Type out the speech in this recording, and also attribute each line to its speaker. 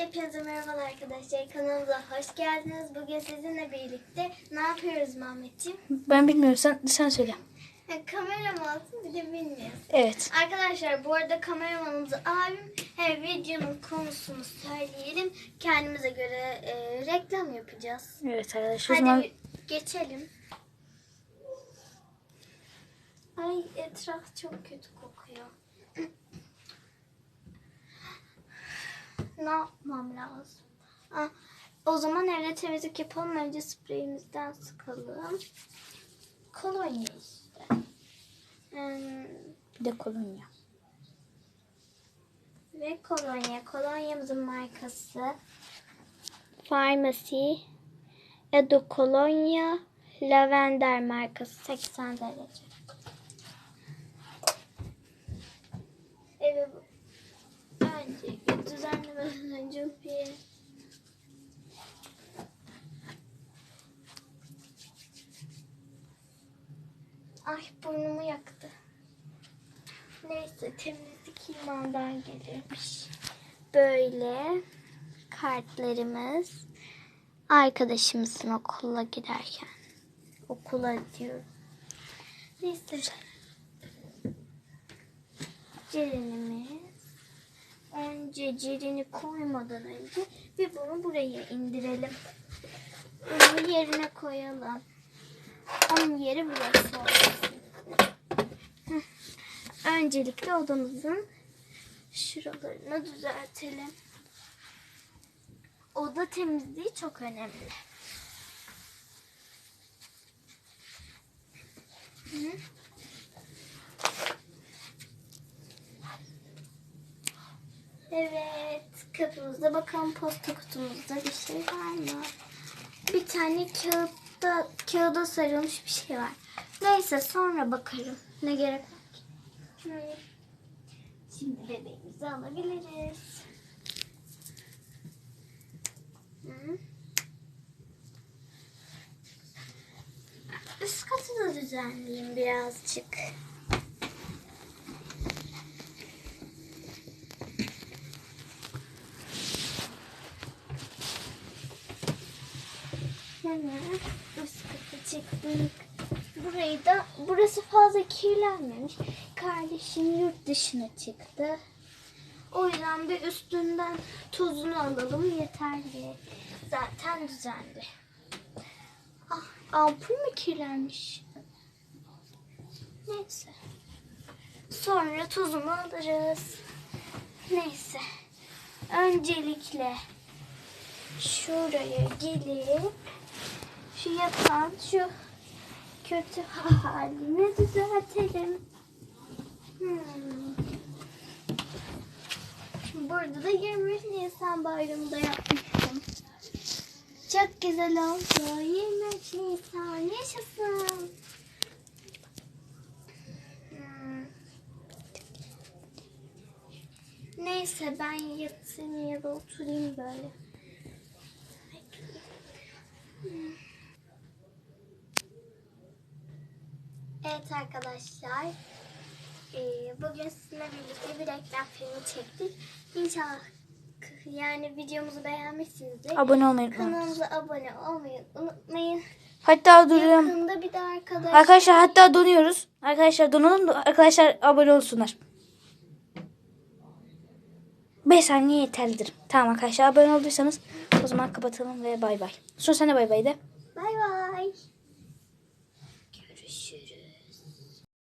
Speaker 1: Hepinize merhabalar arkadaşlar. Kanalımıza hoş geldiniz. Bugün sizinle birlikte ne yapıyoruz Mehmetciğim?
Speaker 2: Ben bilmiyorum sen, sen söyle.
Speaker 1: Ha, kamera mı alsın bir de bilmiyoruz.
Speaker 2: Evet.
Speaker 1: Arkadaşlar bu arada kameramanımız abim. Hem videonun konusunu söyleyelim. Kendimize göre e, reklam yapacağız.
Speaker 2: Evet arkadaşlar.
Speaker 1: Hadi
Speaker 2: zaman
Speaker 1: geçelim. Ay etraf çok kötü kokuyor. Ne yapmam lazım? Ah, o zaman evde temizlik yapalım. Önce spreyimizden sıkalım. Kolonya işte. Hmm,
Speaker 2: bir de kolonya.
Speaker 1: ve kolonya. Kolonyamızın markası Pharmacy Edu Kolonya Lavender markası 80 derece. Evet. Önce düzenlemeden önce bir Ay burnumu yaktı. Neyse temizlik imandan gelirmiş. Böyle kartlarımız arkadaşımızın okula giderken. Okula diyorum. Neyse. Cerenimiz. Önce cirini koymadan önce bir bunu buraya indirelim. Bunu yerine koyalım. Onun yeri burası olsun. Öncelikle odamızın şuralarını düzeltelim. Oda temizliği çok önemli. Evet, kapımızda bakalım posta kutumuzda bir şey var mı? Bir tane kağıtta, kağıda sarılmış bir şey var. Neyse sonra bakarım. Ne gerek var ki? Şimdi bebeğimizi alabiliriz. Üst katı da düzenleyeyim birazcık. Kata Burayı da burası fazla kirlenmemiş. Kardeşim yurt dışına çıktı. O yüzden bir üstünden tozunu alalım yeterli. Zaten düzenli. Ah, ampul mü kirlenmiş? Neyse. Sonra tozunu alırız. Neyse. Öncelikle şuraya gelip şu yatağın şu kötü halini düzeltelim. Hmm. Burada da 23 Nisan bayramında yapmıştım. Çok güzel oldu. 23 Nisan yaşasın. Hmm. Neyse ben yatayım ya da oturayım böyle. Hmm. Evet arkadaşlar. eee, bugün sizinle birlikte bir reklam filmi çektik. İnşallah yani videomuzu beğenmişsinizdir.
Speaker 2: Abone olmayı unutmayın.
Speaker 1: Kanalımıza abone olmayı unutmayın.
Speaker 2: Hatta duruyorum.
Speaker 1: Yakında bir de arkadaş.
Speaker 2: Arkadaşlar hatta donuyoruz. Arkadaşlar donalım da arkadaşlar abone olsunlar. 5 saniye yeterlidir. Tamam arkadaşlar abone olduysanız o zaman kapatalım ve bay bay. Sonra sen de bay bay de.
Speaker 1: Bay bay.